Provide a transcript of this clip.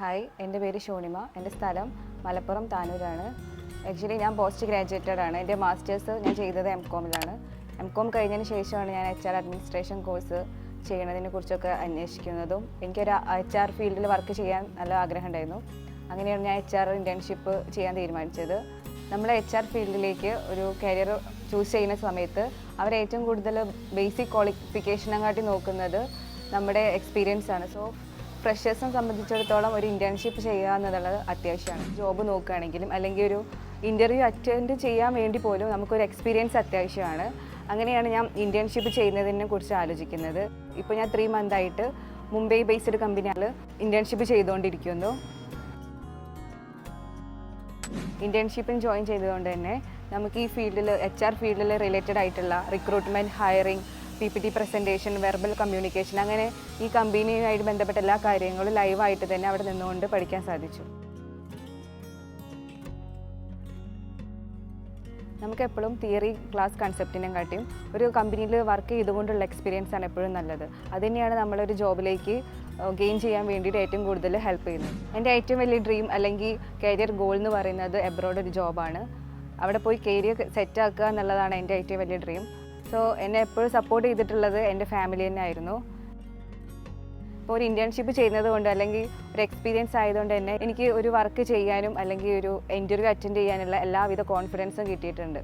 Hi എന്റെ പേര് ഷോണിമ. എന്റെ സ്ഥലം മലപ്പുറം താനൂരാണ്. ആക്ച്വലി ഞാൻ പോസ്റ്റ് ഗ്രാജുവേറ്റഡ് ആണ്. എന്റെ മാസ്റ്റേഴ്സ് ഞാൻ ചെയ്തത് എം കോമിലാണ് എം കോം കഴിഞ്ഞതിന് ശേഷമാണ് ഞാൻ എച്ച് ആർ അഡ്മിനിസ്ട്രേഷൻ കോഴ്സ് ചെയ്യുന്നതിനെ കുറിച്ചൊക്കെ അന്വേഷിക്കുന്നതും എനിക്കൊരു എച്ച് ആർ ഫീൽഡിൽ വർക്ക് ചെയ്യാൻ നല്ല ആഗ്രഹം ഉണ്ടായിരുന്നു. അങ്ങനെയാണ് ഞാൻ എച്ച് ആർ ഇന്റേൺഷിപ്പ് ചെയ്യാൻ തീരുമാനിച്ചത്. നമ്മൾ എച്ച് ആർ ഫീൽഡിലേക്ക് ഒരു കരിയർ ചൂസ് ചെയ്യുന്ന സമയത്ത് അവർ ഏറ്റവും കൂടുതൽ ബേസിക് ക്വാളിഫിക്കേഷനെക്കാട്ടി നോക്കുന്നത് നമ്മുടെ എക്സ്പീരിയൻസ് ആണ്. സോ ഫ്രഷേഴ്സിനെ സംബന്ധിച്ചിടത്തോളം ഒരു ഇന്റേൺഷിപ്പ് ചെയ്യുക എന്നുള്ളത് അത്യാവശ്യമാണ്. ജോബ് നോക്കുകയാണെങ്കിലും അല്ലെങ്കിൽ ഒരു ഇന്റർവ്യൂ അറ്റൻഡ് ചെയ്യാൻ വേണ്ടി പോലും നമുക്കൊരു എക്സ്പീരിയൻസ് അത്യാവശ്യമാണ്. അങ്ങനെയാണ് ഞാൻ ഇന്റേൺഷിപ്പ് ചെയ്യുന്നതിനെ കുറിച്ച് ആലോചിക്കുന്നത്. ഇപ്പോൾ ഞാൻ ത്രീ മന്തായിട്ട് മുംബൈ ബേസ്ഡ് കമ്പനിയിൽ ഇന്റേൺഷിപ്പ് ചെയ്തുകൊണ്ടിരിക്കുന്നു. ഇന്റേൺഷിപ്പിന് ജോയിൻ ചെയ്തതുകൊണ്ട് തന്നെ നമുക്ക് ഈ ഫീൽഡിൽ എച്ച് ആർ ഫീൽഡിൽ റിലേറ്റഡ് ആയിട്ടുള്ള recruitment hiring P P T presentation verbal communication അങ്ങനെ ഈ കമ്പനിയുമായിട്ട് ബന്ധപ്പെട്ട എല്ലാ കാര്യങ്ങളും ലൈവായിട്ട് തന്നെ അവിടെ നിന്നുകൊണ്ട് പഠിക്കാൻ സാധിച്ചു. നമുക്ക് എപ്പോഴും തിയറി ക്ലാസ് കൺസെപ്റ്റിനെയും കാട്ടിയും ഒരു കമ്പനിയിൽ വർക്ക് ചെയ്തുകൊണ്ടുള്ള എക്സ്പീരിയൻസ് ആണ് എപ്പോഴും നല്ലത്. അത് തന്നെയാണ് നമ്മളൊരു ജോബിലേക്ക് ഗെയിൻ ചെയ്യാൻ വേണ്ടിയിട്ട് ഏറ്റവും കൂടുതൽ ഹെൽപ്പ് ചെയ്യുന്നത്. എന്റെ ഏറ്റവും വലിയ ഡ്രീം അല്ലെങ്കിൽ കരിയർ ഗോൾ എന്ന് പറയുന്നത് എബ്രോഡ് ഒരു ജോബാണ് അവിടെ പോയി കരിയർ സെറ്റാക്കുക എന്നുള്ളതാണ് എന്റെ ഏറ്റവും വലിയ ഡ്രീം സോ എന്നെ എപ്പോഴും സപ്പോർട്ട് ചെയ്തിട്ടുള്ളത് എന്റെ ഫാമിലി തന്നെ ആയിരുന്നു ഇപ്പോൾ ഒരു ഇന്റേൺഷിപ്പ് ചെയ്യുന്നത് കൊണ്ട് അല്ലെങ്കിൽ ഒരു എക്സ്പീരിയൻസ് ആയതുകൊണ്ട് തന്നെ എനിക്ക് ഒരു വർക്ക് ചെയ്യാനും അല്ലെങ്കിൽ ഒരു ഇന്റർവ്യൂ അറ്റൻഡ് ചെയ്യാനുള്ള എല്ലാവിധ കോൺഫിഡൻസും കിട്ടിയിട്ടുണ്ട്.